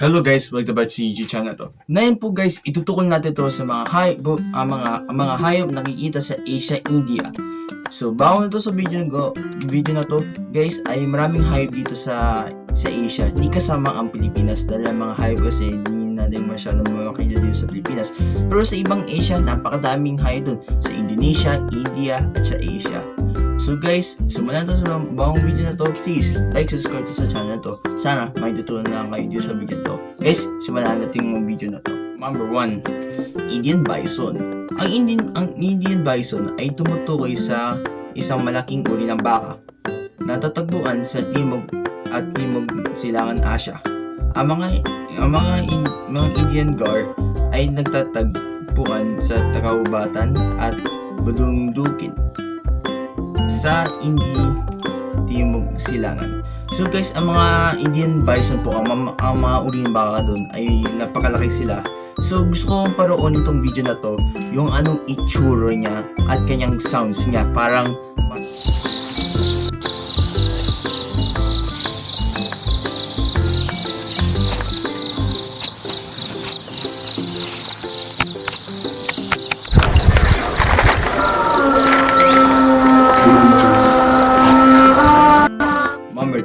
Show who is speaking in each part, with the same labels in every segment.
Speaker 1: Hello guys, welcome back sa YouTube channel to. Ngayon po guys, itutukol natin to sa mga hayop, ah, mga mga hayop nakikita sa Asia, India. So, bago na to sa video ko, video na to, guys, ay maraming hayop dito sa sa Asia. Hindi kasama ang Pilipinas dahil ang mga hayop kasi hindi natin masyadong makakita dito sa Pilipinas. Pero sa ibang Asia, napakadaming hayop dun. Sa Indonesia, India, at sa Asia. So guys, simulan to sa bagong video na to. Please, like, subscribe sa channel to. Sana may tutunan na kayo dito sa video to. Guys, simulan natin yung video na to. Number 1, Indian Bison. Ang Indian, ang Indian Bison ay tumutukoy sa isang malaking uri ng baka na tatagpuan sa timog at timog silangan Asya. Ang mga ang mga, in, mga Indian Gar ay nagtatagpuan sa Takaubatan at Bulundukin sa Indi Timog Silangan. So guys, ang mga Indian bison po, ang, ang mga uri baka doon ay napakalaki sila. So gusto kong paroonin itong video na to, yung anong itsura niya at kanyang sounds niya. Parang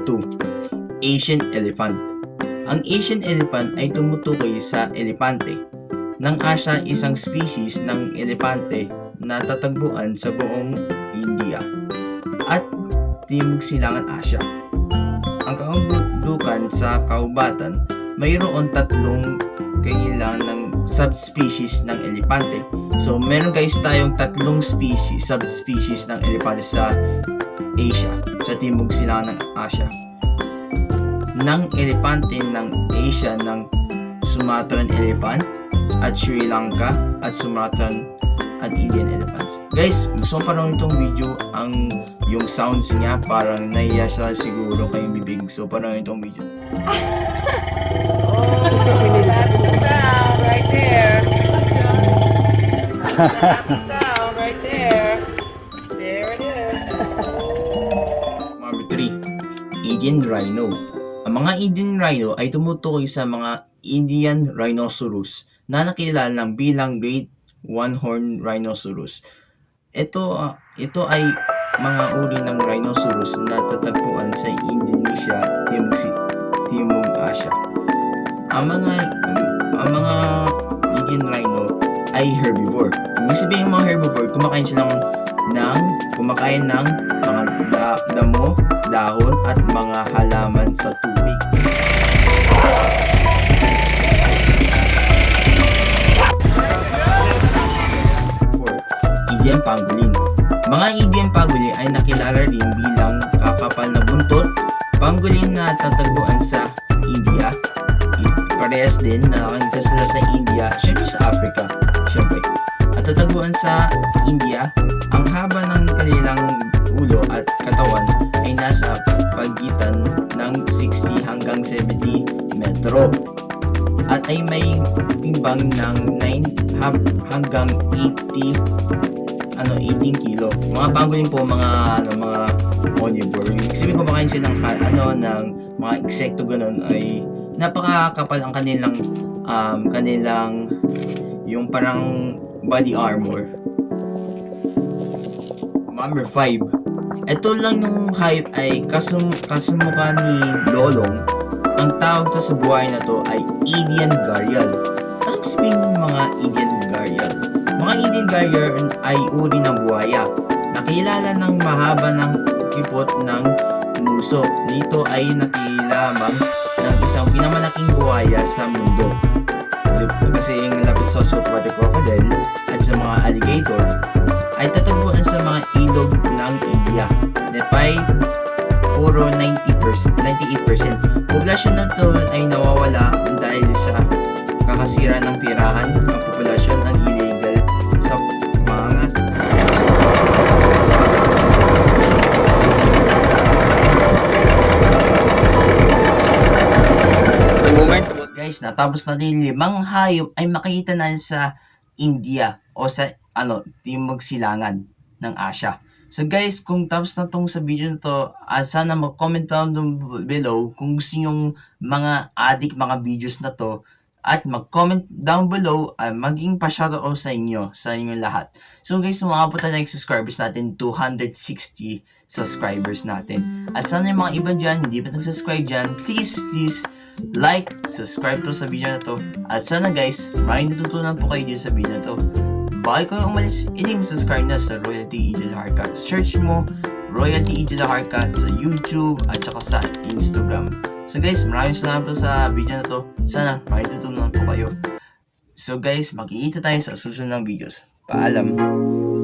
Speaker 1: 2, Asian Elephant. Ang Asian Elephant ay tumutukoy sa elepante. Nang Asya isang species ng elepante na tatagpuan sa buong India at Timog Silangan Asya. Ang kaundukan sa kaubatan, mayroon tatlong kailangan ng subspecies ng elepante. So, meron guys tayong tatlong species, subspecies ng elepante sa Asia, sa Timog Silangan ng Asya. Ng elepante ng Asia ng Sumatran elephant at Sri Lanka at Sumatran at Indian elephants. Guys, gusto ko parang itong video ang yung sounds niya parang naiya siya siguro kayong bibig. So parang itong video.
Speaker 2: That's the sound right there.
Speaker 1: Indian Rhino. Ang mga Indian Rhino ay tumutukoy sa mga Indian Rhinoceros na nakilala ng bilang Great One-Horned Rhinoceros. Ito, ah, ito ay mga uri ng rhinoceros na tatagpuan sa Indonesia, Timog, Timog Asya. Ang mga ang mga Indian Rhino ay herbivore. Ibig sabihin ng mga herbivore, kumakain silang ng kumakain ng mga da- damo, dahon at mga halaman sa tubig. Four, Indian Pangolin. Mga Indian Pangolin ay nakilala rin bilang kakapal na buntot, pangolin na tatagpuan sa India, parehas din na nakikita sila sa India, syempre sa Africa, syempre. At tatagpuan sa India, ang haba ng kanilang ulo at katawan ay nasa pagitan ng 60 hanggang 70 metro at ay may timbang ng 9 hab- hanggang 80 ano 18 kilo. Mga pangolin po mga ano mga omnivore. Yung sabihin kumakain sila ng ano ng mga insekto ganun ay napakakapal ang kanilang um, kanilang yung parang body armor. Number 5. Ito lang yung hype ay kasum kasumuka ni Lolong. Ang tawag sa buhay na to ay Indian Gharial. Anong sabihin ng mga Indian Gharial? Mga Indian Gharial ay uri ng buhaya. Nakilala ng mahaba ng kipot ng muso. Nito ay nakilamang ng isang pinamalaking buhaya sa mundo. Kasi yung lapis sa super crocodile at sa mga alligator ay tatagpuan sa mga ilog ng India. Nepay, puro 90%, 98%. Populasyon na to ay nawawala dahil sa kakasira ng tirahan ng populasyon ang illegal Natapos na din limang hayop ay makita na sa India o sa ano, Timog Silangan ng Asya. So guys, kung tapos na tong sa video na to, ah, sana mag-comment down below kung gusto yung mga addict mga videos na to at mag-comment down below at maging pa-shoutout sa inyo, sa inyong lahat. So guys, umabot na like subscribers natin, 260 subscribers natin. At sana yung mga iba dyan, hindi pa nag-subscribe dyan, please, please, like, subscribe to sa video na to. At sana guys, maraming natutunan po kayo dito sa video na to. Bakit kayo umalis, hindi mo subscribe na sa Royalty Angel Harkat. Search mo Royalty Angel Harkat sa YouTube at saka sa Instagram. So guys, maraming salamat po sa video na to. Sana may tutunan po kayo. So guys, makikita tayo sa susunod ng videos. Paalam!